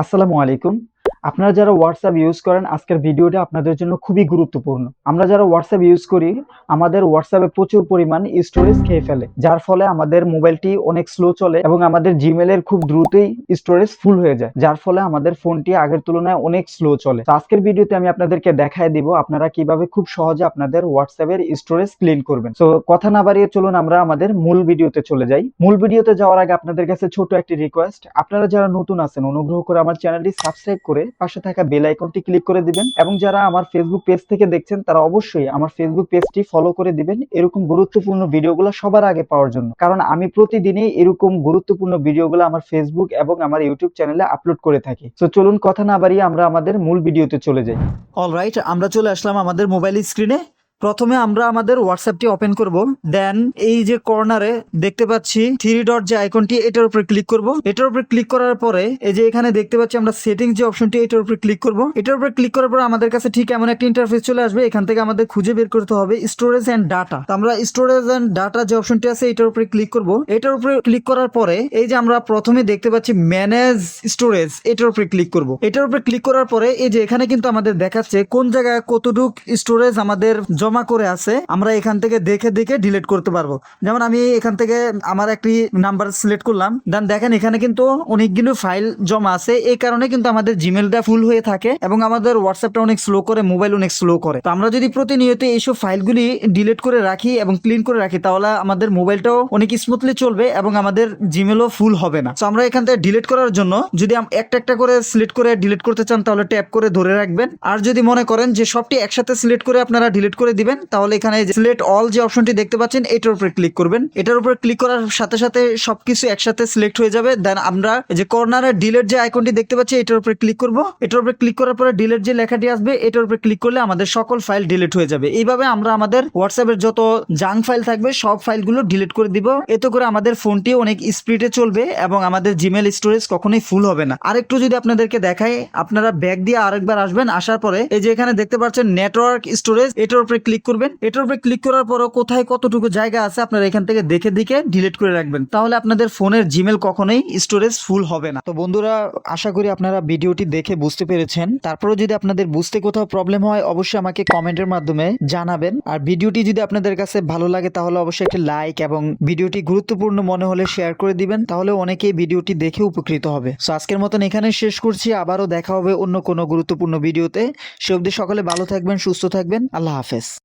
আসসালামু আলাইকুম। আপনারা যারা হোয়াটসঅ্যাপ ইউজ করেন, আজকের ভিডিওটা আপনাদের জন্য খুবই গুরুত্বপূর্ণ। আমরা যারা হোয়াটসঅ্যাপ ইউজ করি, আমাদের হোয়াটসঅ্যাপে প্রচুর পরিমাণ স্টোরেজ খেয়ে ফেলে, যার ফলে আমাদের মোবাইলটি অনেক স্লো চলে এবং আমাদের জিমেলের খুব দ্রুতই স্টোরেজ ফুল হয়ে যায়, যার ফলে আমাদের ফোনটি আগের তুলনায় অনেক স্লো চলে। আজকের ভিডিওতে আমি আপনাদেরকে দেখায় দিব আপনারা কীভাবে খুব সহজে আপনাদের হোয়াটসঅ্যাপের স্টোরেজ ক্লিন করবেন। তো কথা না বাড়িয়ে চলুন আমরা আমাদের মূল ভিডিওতে চলে যাই। মূল ভিডিওতে যাওয়ার আগে আপনাদের কাছে ছোট একটি রিকোয়েস্ট আপনারা যারা নতুন আছেন, অনুগ্রহ করে আমার চ্যানেলটি সাবস্ক্রাইব করে পাশে থাকা বেল আইকনটি ক্লিক করে দিবেন এবং যারা আমার ফেসবুক পেজ থেকে দেখছেন, তারা অবশ্যই আমার ফেসবুক পেজটি ফলো করে দিবেন। এরকম গুরুত্বপূর্ণ ভিডিওগুলো সবার আগে পাওয়ার জন্য। কারণ আমি প্রতিদিনই এরকম গুরুত্বপূর্ণ ভিডিওগুলো আমার ফেসবুক এবং আমার ইউটিউব চ্যানেলে আপলোড করে থাকি। তো চলুন কথা না বাড়িয়ে আমরা আমাদের মূল ভিডিওতে চলে যাই। অলরাইট আমরা চলে আসলাম আমাদের মোবাইল স্ক্রিনে প্রথমে আমরা আমাদের হোয়াটসঅ্যাপটি ওপেন করব। দেন এই যে কর্নারে দেখতে পাচ্ছি থ্রি ডট যে আইকনটি এটার উপরে ক্লিক করব। এটার উপরে ক্লিক করার পরে এই যে এখানে দেখতে পাচ্ছি আমরা সেটিং যে অপশনটি এটার উপরে ক্লিক করব। এটার উপরে ক্লিক করার পর আমাদের কাছে ঠিক এমন একটা ইন্টারফেস চলে আসবে। এখান থেকে আমাদের খুঁজে বের করতে হবে স্টোরেজ এন্ড ডাটা তো আমরা স্টোরেজ এন্ড ডাটা যে অপশনটি আছে, এটার উপরে ক্লিক করব। এটার উপরে ক্লিক করার পরে এই যে আমরা প্রথমে দেখতে পাচ্ছি ম্যানেজ স্টোরেজ এটার উপরে ক্লিক করব। এটার উপরে ক্লিক করার পরে এই যে এখানে কিন্তু আমাদের দেখাচ্ছে কোন জায়গায় কতটুক স্টোরেজ আমাদের জমা করে আছে, আমরা এখান থেকে দেখে দেখে ডিলিট করতে পারব। যেমন আমি এখান থেকে আমার একটি নাম্বার সিলেক্ট করলাম। দেন দেখেন এখানে কিন্তু অনেকগুলো ফাইল জমা আছে। এই কারণে কিন্তু আমাদের জিমেলটা ফুল হয়ে থাকে এবং আমাদের হোয়াটসঅ্যাপটা অনেক স্লো করে মোবাইল অনেক স্লো করে। তো আমরা যদি প্রতিনিয়ত এইসব ফাইলগুলি ডিলিট করে রাখি এবং ক্লিন করে রাখি, তাহলে আমাদের মোবাইলটাও অনেক স্মুথলি চলবে এবং আমাদের জিমেলও ফুল হবে না। তো আমরা এখান থেকে ডিলিট করার জন্য যদি একটা একটা করে সিলেক্ট করে ডিলিট করতে চান, তাহলে ট্যাপ করে ধরে রাখবেন। আর যদি মনে করেন যে সবটি একসাথে সিলেক্ট করে আপনারা ডিলিট করে দিবেন, তাহলে এখানে সিলেক্ট অল যে অপশনটি দেখতে পাচ্ছেন, এটার উপরে ক্লিক করবেন। এটার উপরে ক্লিক করার সাথে সাথে সবকিছু একসাথে সিলেক্ট হয়ে যাবে। দেন আমরা যে কর্নারে ডিলেট যে আইকনটি দেখতে পাচ্ছি, এটার উপরে ক্লিক করব। এটার উপরে ক্লিক করার পরে ডিলেট যে লেখাটি আসবে, এটার উপরে ক্লিক করলে আমাদের সকল ফাইল ডিলিট হয়ে যাবে। এইভাবে আমরা আমাদের হোয়াটসঅ্যাপের যত জাং ফাইল থাকবে, সব ফাইলগুলো ডিলিট করে দিব। এতে করে আমাদের ফোনটি অনেক স্পিডে চলবে এবং আমাদের জিমেল স্টোরেজ কখনোই ফুল হবে না। আরেকটু যদি আপনাদেরকে দেখাই, আপনারা ব্যাক দিয়ে আরেকবার আসবেন, আসার পরে এই যে এখানে দেখতে পাচ্ছেন নেটওয়ার্ক স্টোরেজ এটার উপরে ক্লিক করবেন। এটার উপরে ক্লিক করার পরও কোথায় কতটুকু জায়গা আছে আপনারা এখান থেকে দেখে দেখে ডিলিট করে রাখবেন। তাহলে আপনাদের ফোনের জিমেল কখনোই স্টোরেজ ফুল হবে না। তো বন্ধুরা, আশা করি আপনারা ভিডিওটি দেখে বুঝতে পেরেছেন। তারপরেও যদি আপনাদের বুঝতে কোথাও প্রবলেম হয়, অবশ্যই আমাকে কমেন্টের মাধ্যমে জানাবেন। আর ভিডিওটি যদি আপনাদের কাছে ভালো লাগে, তাহলে অবশ্যই একটি লাইক এবং ভিডিওটি গুরুত্বপূর্ণ মনে হলে শেয়ার করে দিবেন। তাহলে অনেকেই ভিডিওটি দেখে উপকৃত হবে। সো আজকের মতন এখানে শেষ করছি। আবারও দেখা হবে অন্য কোনো গুরুত্বপূর্ণ ভিডিওতে। সে অবধি সকলে ভালো থাকবেন, সুস্থ থাকবেন। আল্লাহ হাফেজ।